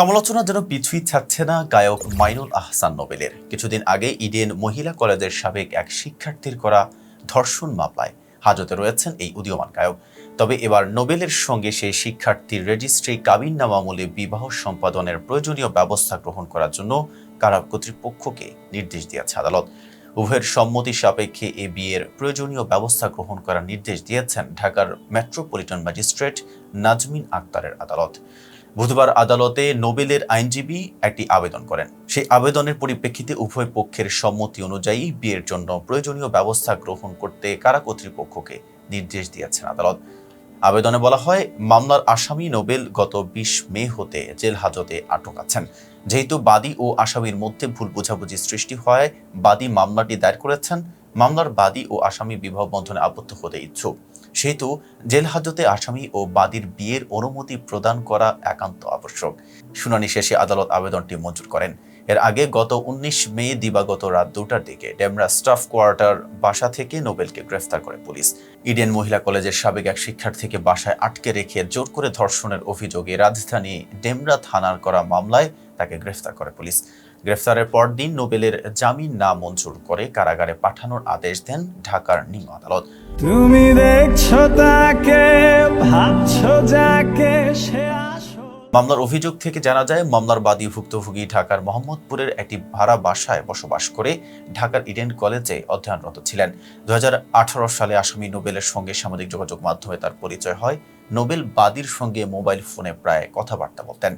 সমালোচনা যেন পিছুই ছাড়ছে না গায়ক মাইনুল আহসান নোবেলের। কিছুদিন আগে ইডেন মহিলা কলেজের সাবেক এক শিক্ষার্থীর করা ধর্ষণ মামলায় হাজতে রয়েছেন এই উদীয়মান গায়ক। তবে এবার নোবেলের সঙ্গে সেই শিক্ষার্থীর রেজিস্ট্রি কাবিননামামূলে বিবাহ সম্পাদনের প্রয়োজনীয় ব্যবস্থা গ্রহণ করার জন্য কারা কর্তৃপক্ষকে নির্দেশ দিয়েছে আদালত। উভয়ের সম্মতি সাপেক্ষে এ বিয়ের প্রয়োজনীয় ব্যবস্থা গ্রহণ করার নির্দেশ দিয়েছেন ঢাকার মেট্রোপলিটন ম্যাজিস্ট্রেট নাজমিন আক্তারের আদালত। বুধবার আদালতে নোবেলের আইনজীবী একটি আবেদন করেন। সেই আবেদনের পরিপ্রেক্ষিতে উভয় পক্ষের সম্মতি অনুযায়ী বিয়ের জন্য প্রয়োজনীয় ব্যবস্থা গ্রহণ করতে কারা কর্তৃপক্ষকে নির্দেশ দিয়েছেন আদালত। আবেদনে বলা হয়, মামলার আসামি নোবেল গত বিশ মে হতে জেল হাজতে আটক আছেন। যেহেতু বাদী ও আসামির মধ্যে ভুল বোঝাবুঝি সৃষ্টি হয়, বাদী মামলাটি দায়ের করেছেন। মামলার বাদী ও আসামি বিবাহ বন্ধনে আবদ্ধ হতে ইচ্ছুক। সেহেতু জেল হাজতে আসামি ও বাদীর বিয়ের অনুমতি প্রদান করা একান্ত আবশ্যক। শুনানি শেষে আদালত আবেদনটি মঞ্জুর করেন। এর আগে গত উনিশ মে দিবাগত রাত দুটার দিকে ডেমরা স্টাফ কোয়ার্টার বাসা থেকে নোবেলকে গ্রেফতার করে পুলিশ। ইডেন মহিলা কলেজের সাবেক এক শিক্ষার্থীকে বাসায় আটকে রেখে জোর করে ধর্ষণের অভিযোগে রাজধানী ডেমরা থানার করা মামলায় তাকে গ্রেফতার করে পুলিশ। গ্রেফতারের পর দিন নোবেলের জামিন না মঞ্জুর করে কারাগারে পাঠানোর আদেশ দেন ঢাকার নিম্ন আদালত। তুমি দেখছ তাকে, ভাবছ যাকে, সে মামলার অভিযোগ থেকে জানা যায়, মামলার বাদী ভুক্তভোগী ঢাকার মোহাম্মদপুরের একটি ভাড়া বাসায় বসবাস করে ঢাকার ইডেন কলেজে অধ্যয়নরত ছিলেন। দুহাজার আঠারো সালে আসামি নোবেলের সঙ্গে সামাজিক যোগাযোগ মাধ্যমে তার পরিচয় হয়। নোবেল বাদীর সঙ্গে মোবাইল ফোনে প্রায় কথাবার্তা বলতেন।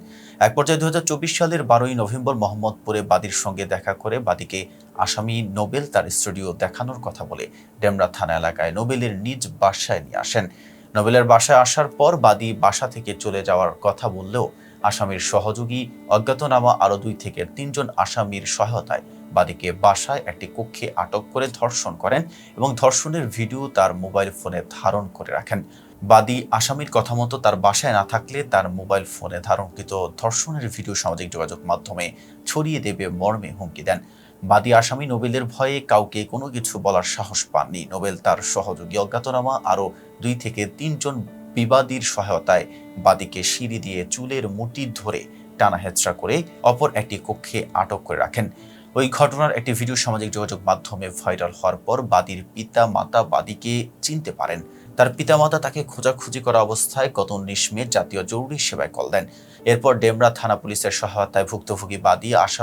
এক পর্যায়ে দু হাজার চব্বিশ সালের বারোই নভেম্বর মোহাম্মদপুরে বাদীর সঙ্গে দেখা করে বাদীকে আসামি নোবেল তার স্টুডিও দেখানোর কথা বলে ডেমরা থানা এলাকায় নোবেলের নিজ বাসায় নিয়ে আসেন। নোবেলের বাসায় আসার পর বাদী বাসা থেকে চলে যাওয়ার কথা বললেও আসামির সহযোগী অজ্ঞাতনামা আরও দুই থেকে তিনজন আসামির সহায়তায় বাদীকে বাসায় একটি কক্ষে আটক করে ধর্ষণ করেন এবং ধর্ষণের ভিডিও তার মোবাইল ফোনে ধারণ করে রাখেন। বাদী আসামির কথা মতো তার বাসায় না থাকলে তার মোবাইল ফোনে ধারণকৃত ধর্ষণের ভিডিও সামাজিক যোগাযোগ মাধ্যমে ছড়িয়ে দেবে মর্মে হুমকি দেন। বাদী আসামি নোবেলের ভয়ে কাউকে কোনো কিছু বলার সাহস পাননি। নোবেল তার সহযোগী অজ্ঞাতনামা আরও দুই থেকে তিনজন বিবাদীর সহায়তায় বাদীকে সিঁড়ি দিয়ে চুলের মুটি ধরে টানা করে অপর একটি কক্ষে আটক করে রাখেন। ওই ঘটনার একটি ভিডিও সামাজিক যোগাযোগ মাধ্যমে ভাইরাল হওয়ার পর বাদীর পিতা মাতা বাদীকে চিনতে পারেন। তার পিতামাতা তাকে খোঁজাখুঁজি করা অবস্থায় গত উনিশ মে জাতীয় জরুরি সেবায় কল দেন। এরপর ডেমরা থানা পুলিশের সহায়তায় ভুক্তভোগী বাদী আসাম